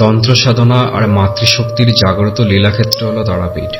তন্ত্র সাধনা আর মাতৃশক্তির জাগ্রত লীলাক্ষেত্র হল তারাপীঠ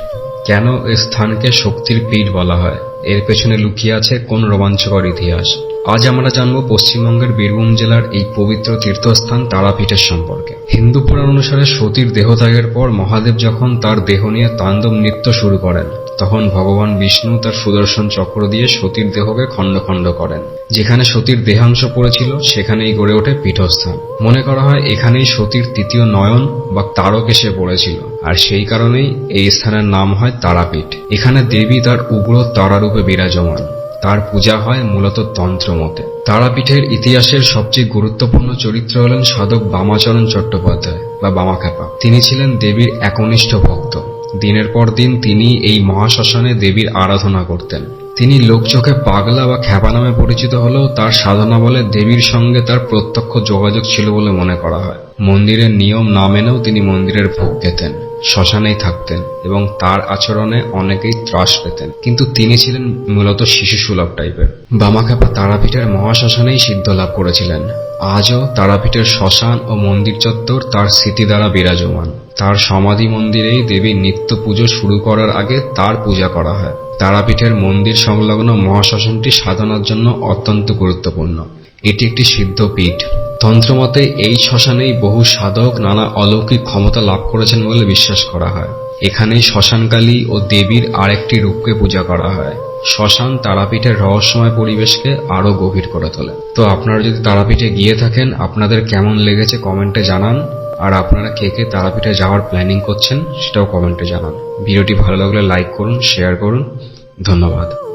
কেন এ স্থানকে শক্তির পীঠ বলা হয়? এর পেছনে লুকিয়ে আছে কোন রোমাঞ্চকর ইতিহাস? আজ আমরা জানব পশ্চিমবঙ্গের বীরভূম জেলার এই পবিত্র তীর্থস্থান তারাপীঠের সম্পর্কে। হিন্দু পুরাণ অনুসারে সতীর দেহত্যাগের পর মহাদেব যখন তার দেহ নিয়ে তাণ্ডব নৃত্য শুরু করেন তখন ভগবান বিষ্ণু তার সুদর্শন চক্র দিয়ে সতীর দেহকে খণ্ড খণ্ড করেন। যেখানে সতীর দেহাংশ পড়েছিল, সেখানেই গড়ে ওঠে পীঠস্থান। মনে করা হয়, এখানেই সতীর তৃতীয় নয়ন বা তারক এসে পড়েছিল। আর সেই কারণেই এই স্থানের নাম হয় তারাপীঠ। এখানে দেবী তার উগ্র তারারূপে বিরাজমান। তার পূজা হয় মূলত তন্ত্রমতে তারাপীঠের ইতিহাসের সবচেয়ে গুরুত্বপূর্ণ চরিত্র হলেন সাধক বামাচরণ চট্টোপাধ্যায় বা বামাখ্যাপা। তিনি ছিলেন দেবীর একনিষ্ঠ ভক্ত। দিনের পর দিন তিনি এই মহাশ্মশানে দেবীর আরাধনা করতেন। তিনি লোকচোখে পাগলা বা খ্যাপা নামে পরিচিত হলেও তার সাধনা বলে দেবীর সঙ্গে তার প্রত্যক্ষ যোগাযোগ ছিল বলে মনে করা হয়। মন্দিরের নিয়ম না মেনেও তিনি মন্দিরের ভোগ খেতেন। শ্মশানেই থাকতেন এবং তার আচরণে অনেকেই ত্রাস পেতেন। কিন্তু তিনি ছিলেন মূলত শিশু সুলভ টাইপের। বামাখ্যাপা তারাপীঠের মহাশ্মশানেই সিদ্ধ লাভ করেছিলেন। আজও তারাপীঠের শ্মশান ও মন্দির চত্বর তার স্মৃতি দ্বারা বিরাজমান। তার সমাধি মন্দিরেই দেবীর নিত্য পুজো শুরু করার আগে তার পূজা করা হয়। তারাপীঠের মন্দির সংলগ্ন মহাশ্মশানটি সাধনার জন্য অত্যন্ত গুরুত্বপূর্ণ। এটি একটি সিদ্ধ পীঠ। তন্ত্রমতে এই শ্মশানেই বহু সাধক নানা অলৌকিক ক্ষমতা লাভ করেছেন বলে বিশ্বাস করা হয়। এখানেই শ্মশানকালী ও দেবীর আরেকটি রূপকে পূজা করা হয়। শ্মশান তারাপীঠের রহস্যময় পরিবেশকে আরও গভীর করে তোলে। তো আপনারা যদি তারাপীঠে গিয়ে থাকেন, আপনাদের কেমন লেগেছে কমেন্টে জানান। আর আপনারা কে কে তারাপীঠে যাওয়ার প্ল্যানিং করছেন, সেটাও কমেন্টে জানান। ভিডিওটি ভালো লাগলে লাইক করুন, শেয়ার করুন। ধন্যবাদ।